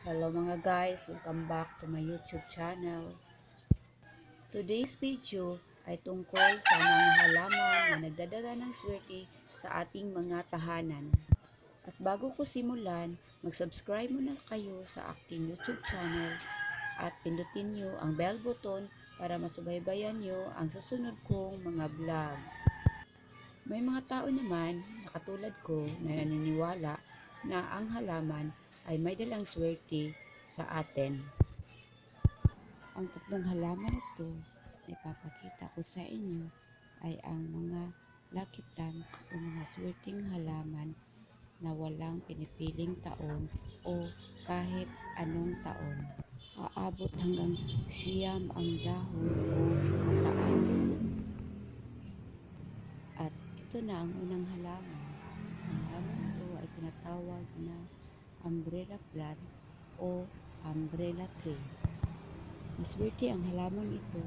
Hello mga guys, welcome back to my YouTube channel. Today's video ay tungkol sa mga halaman na nagdadala ng swerte sa ating mga tahanan. At bago ko simulan, mag-subscribe muna kayo sa aking YouTube channel at pindutin nyo ang bell button para masubaybayan nyo ang susunod kong mga vlog. May mga tao naman na katulad ko na naniniwala na ang halaman ay may dalang swerte sa atin. Ang tatlong halaman ito na ipapakita ko sa inyo ay ang mga lucky plants o mga swerteng halaman na walang pinipiling taon o kahit anong taon. Aabot hanggang siyam ang dahon o kataas. At ito na ang unang halaman. Ang halaman ito ay tinatawag na umbrella plant o umbrella tree. Maswerte ang halamang ito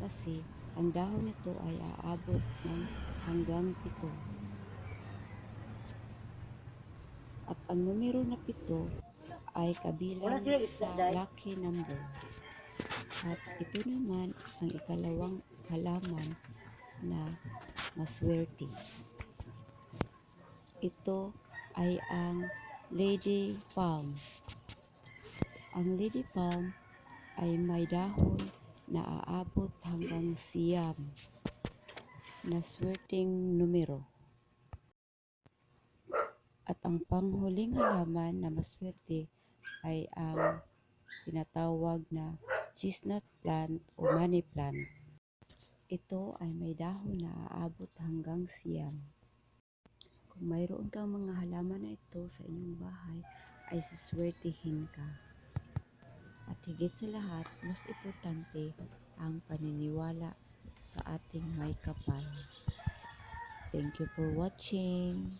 kasi ang dahon nito ay aabot ng hanggang pito. At ang numero na pito ay kabilang sa lucky number. At ito naman ang ikalawang halaman na maswerte. Ito ay ang lady palm. Ang lady palm ay may dahon na aabot hanggang siyam na swerteng numero. At ang panghuling halaman na maswerte ay ang tinatawag na chestnut plant o money plant. Ito ay may dahon na aabot hanggang siyam. Kung mayroon kang mga halaman na ito sa inyong bahay, ay siswertihin ka. At higit sa lahat, mas importante ang paniniwala sa ating may kapal. Thank you for watching.